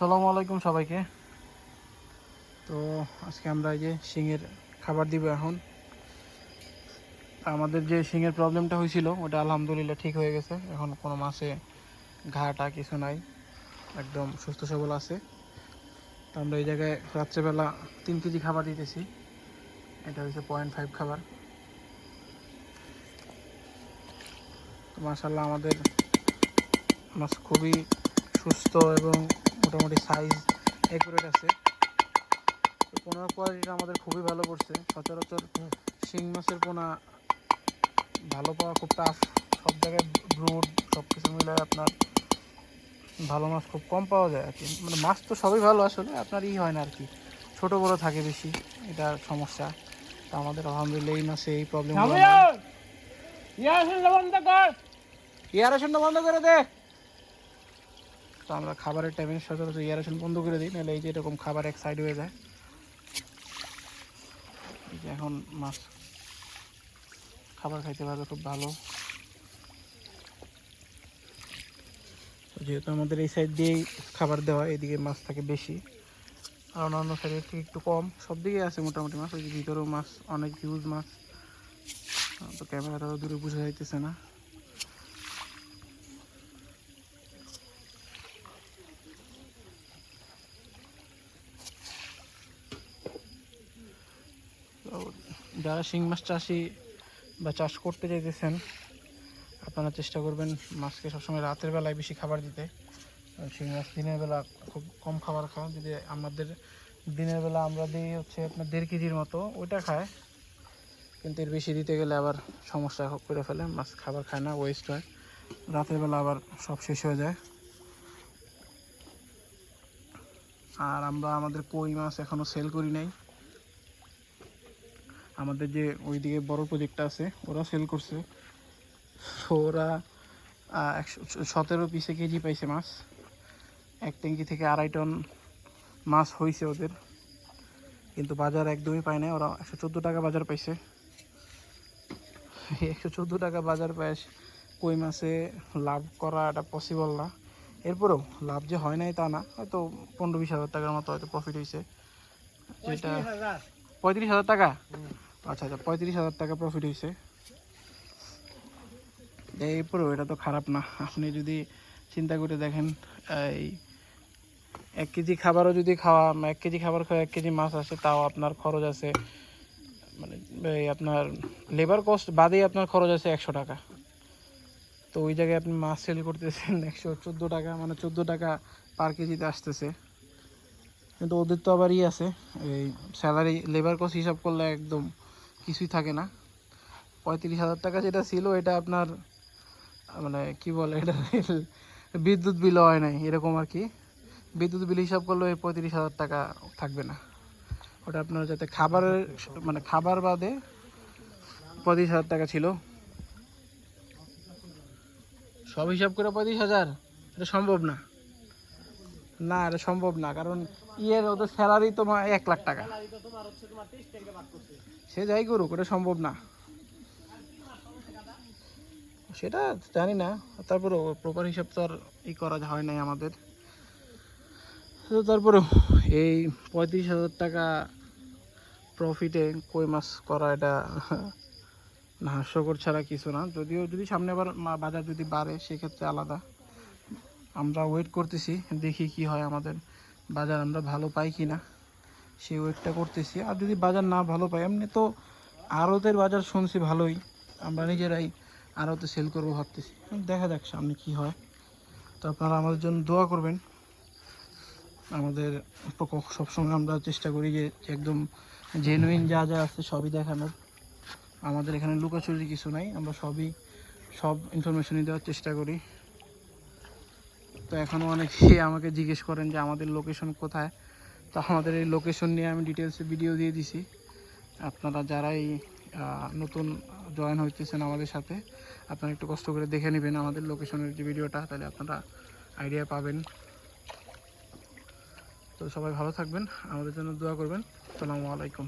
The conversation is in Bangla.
আসসালামু আলাইকুম সবাইকে। তো আজকে আমরা এই যে শিঙের খাবার দিব এখন। আমাদের যে শিঙের প্রবলেমটা হয়েছিল, ওটা আলহামদুলিল্লাহ ঠিক হয়ে গেছে। এখন কোনো মাসে ঘাটা কিছু নাই। একদম সুস্থ সবল আছে। তো আমরা এই জায়গায় রাত্রেবেলা তিন কেজি খাবার দিতেছি। এটা হচ্ছে পয়েন্ট ফাইভ খাবার। মাসাল্লাহ আমাদের মাছ খুবই সুস্থ এবং মোটামুটি সাইজ একুরেট আছে। তো পোনার কোয়ালিটিটা আমাদের খুবই ভালো পড়ছে। সচরাচর শিং মাছের পোনা ভালো পাওয়া খুব টাফ সব জায়গায় ব্রুড সব কিছু মিলে আপনার ভালো মাছ খুব কম পাওয়া যায় আর কি। মানে মাছ তো সবই ভালো আসলে আপনার ই হয় না আর কি। ছোটো বড়ো থাকে বেশি এটা সমস্যা। তো আমাদের আলহামদুলিল্লাহ এই মাসে এই প্রবলেম ইয়ারেশনটা বন্ধ করে দে! তো আমরা খাবারের টাইমে সচরাচর ইয়ারেশন বন্ধ করে দিই, নাহলে এই যে এরকম খাবার এক সাইড হয়ে যায়। এই যে এখন মাছ খাবার খাইতে পারবে খুব ভালো। যেহেতু আমাদের এই সাইড দিয়েই খাবার দেওয়া, এদিকে মাছ থাকে বেশি। আর অন্যান্য সাইডের থেকে একটু কম। সব দিকে আছে মোটামুটি মাছ, ওই যে ভিতরেও মাছ, অনেক হিউজ মাছ। তো ক্যামেরাটা দূরে বোঝা যাইতেছে না। তো যারা শিং মাছ চাষি বা চাষ করতে চাইতেছেন, আপনারা চেষ্টা করবেন মাছকে সবসময় রাতের বেলায় বেশি খাবার দিতে। শিং মাছ দিনের বেলা খুব কম খাবার খায় যদি আমাদের দিনের বেলা আমরা দিই হচ্ছে আপনার দেড় কেজির মতো, ওইটা খায়। কিন্তু এর বেশি দিতে গেলে আবার সমস্যা করে ফেলে, মাছ খাবার খায় না ওয়েস্ট হয়। রাতের বেলা আবার সব শেষ হয়ে যায়। আর আমরা, আমাদের কই মাছ এখনও সেল করি নাই। আমাদের যে ওইদিকে বড় প্রজেক্টটা আছে ওরা সেল করছে। ওরা একশো সতেরো পিসে কেজি পাইছে মাছ। এক ট্যাঙ্কি থেকে আড়াই টন মাছ হয়েছে ওদের। কিন্তু বাজার একদমই পায় না ওরা একশো চোদ্দ টাকা বাজার পাইছে। একশো চোদ্দ টাকা বাজার পায় কই মাছে লাভ করা এটা পসিবল না। এরপরেও লাভ যে হয় নাই তা না। হয়তো পনেরো বিশ হাজার টাকার মতো হয়তো প্রফিট হয়েছে যেটা পঁয়ত্রিশ হাজার টাকা? আচ্ছা আচ্ছা পঁয়ত্রিশ হাজার টাকা প্রফিট হয়েছে এরপরেও এটা তো খারাপ না। আপনি যদি চিন্তা করে দেখেন, এই এক কেজি খাবারও যদি খাওয়া, এক কেজি খাবার খাওয়া এক কেজি মাছ আসে, তাও আপনার খরচ আছে মানে এই আপনার লেবার কস্ট বাদেই আপনার খরচ আছে একশো টাকা। তো ওই জায়গায় আপনি মাছ সেল করতেছেন একশো চোদ্দ টাকা মানে চোদ্দ টাকা পার কেজিতে আসতেছে। কিন্তু ওদের তো আবার ই আছে, এই স্যালারি লেবার কস্ট হিসাব করলে একদম কিছুই থাকে না। পঁয়ত্রিশ হাজার টাকা যেটা ছিল, এটা আপনার মানে কি বলে এটা, বিদ্যুৎ বিল হয় নাই, এরকম আর কি। বিদ্যুৎ বিল হিসাব করলে ওই পঁয়ত্রিশ হাজার টাকা থাকবে না। ওটা আপনার যাতে খাবারের মানে খাবার বাদে পঁয়ত্রিশ হাজার টাকা ছিল। সব হিসাব করে পঁয়ত্রিশ হাজার, এটা সম্ভব না। না, এটা সম্ভব না, কারণ ইয়ের ওদের স্যালারি তোমার এক লাখ টাকা। সে যাই করুক, ওটা সম্ভব না। সেটা জানি না তারপরে প্রপার হিসাব তো আর ই করা হয় নাই আমাদের। তো তারপরেও এই পঁয়ত্রিশ হাজার টাকা প্রফিটে কই মাছ করা এটা হাস্যকর ছাড়া কিছু না। যদিও, যদি সামনে আবার বাজার যদি বাড়ে, সেক্ষেত্রে আলাদা। আমরা ওয়েট করতেছি, দেখি কি হয় আমাদের বাজার আমরা ভালো পাই কি না সেই ওয়েটটা করতেছি। আর যদি বাজার না ভালো পাই এমনি তো আড়তের বাজার শুনছি ভালোই। আমরা নিজেরাই আড়তে সেল করব ভাবতেছি। দেখা যাক সামনে কি হয়। তো আপনারা আমাদের জন্য দোয়া করবেন। আমাদের সবসময় আমরা চেষ্টা করি যে একদম জেনুইন যা যা আছে সবই দেখানোর। আমাদের এখানে লুকাচুরি কিছু নাই। আমরা সবই সব ইনফরমেশনই দেওয়ার চেষ্টা করি। তো এখনও অনেকেই আমাকে জিজ্ঞেস করেন যে, আমাদের লোকেশন কোথায়? তো আমাদের এই লোকেশন নিয়ে আমি ডিটেলসে ভিডিও দিয়ে দিছি। আপনারা যারাই নতুন জয়েন হইতেছেন আমাদের সাথে, আপনারা একটু কষ্ট করে দেখে নেবেন আমাদের লোকেশনের যে ভিডিওটা তাহলে আপনারা আইডিয়া পাবেন। তো সবাই ভালো থাকবেন, আমাদের জন্য দোয়া করবেন। আসসালামু আলাইকুম।